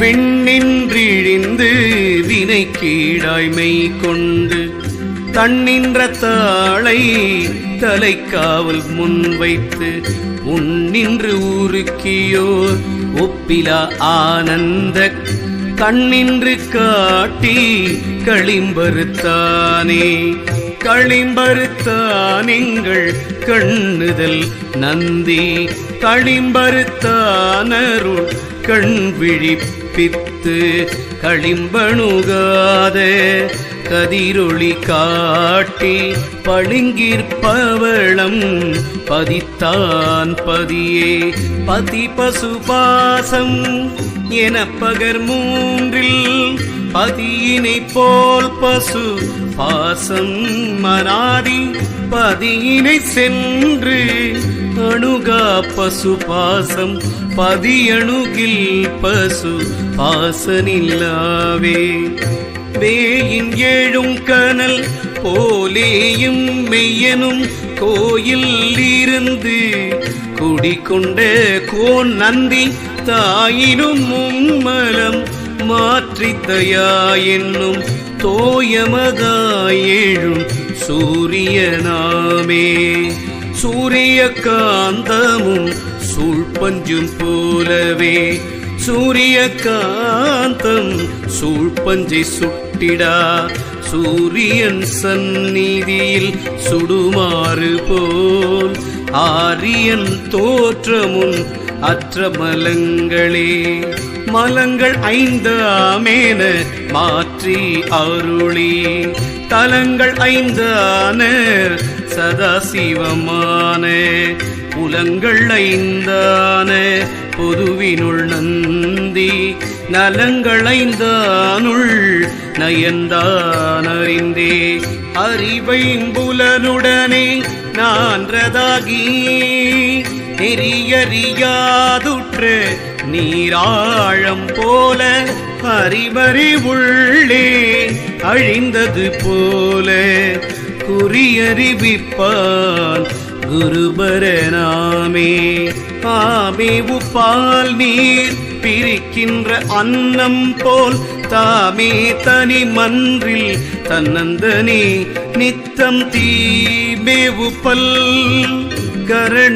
விண்ணின்றிழிந்து வினை கீழாய்மை கொண்டு தன்னின்ற தாளை தலைக்காவல் முன்வைத்து உன்னின்று ஊருக்கியோர் ஒப்பிலா ஆனந்த கண்ணின்று காட்டி களிம்பருத்தானே களிம்பருத்தானிங்கள் கண்ணுதல் நந்தி களிம்பருத்தானருள் கண் விழிப்பு விழிப்பித்து களிம்பணுகாத கதிரொளி காட்டி பளிங்கிற்பவளம் பதித்தான் பதியே. பதி பசுபாசம் என பகர் மூன்றில் பதியினை போல் பசு பாசம் மனாதி பதியினை சென்று அணுகா பசு பாசம் பதியணுகில் பசு பாசனில்லாவே வேயின் ஏழும் கனல் போலேயும் மெய்யனும் கோயில் இருந்து குடிக்கொண்ட கோன் நந்தி தாயினும் மும்மலம் மாற்றித்தயா என்னும் தோயமதாயேழும் சூரியனாமே. சூரிய காந்தமும் சூழ்பஞ்சும் போலவே சூரிய காந்தம் சூழ்பஞ்சை சுட்டிடா. சூரியன் சந்நிதியில் சுடுமாறு போல் ஆரியன் தோற்றமுன் அற்ற மலங்களே. மலங்கள் ஐந்தாமேன மாற்றி அருளி. தலங்கள் ஐந்தான சதாசிவமான புலங்கள் ஐந்தான பொதுவினுள் நந்தி நலங்களைந்தானுள் நயந்தான் அறிந்தே அறிவைம்புலனுடனே நான்றதாகி நெறியறியாதுற்று நீராழம் போல அறிவறி உள்ளே அழிந்தது போல குறியறிவிப்பான் குருபரனாமே ஆமே உப்பால் நீர் பிரிக்கின்ற அன்னம் போல் தாமே தனி மன்றில் தன்னந்தனே நித்தம் தீமேவு பல் கரண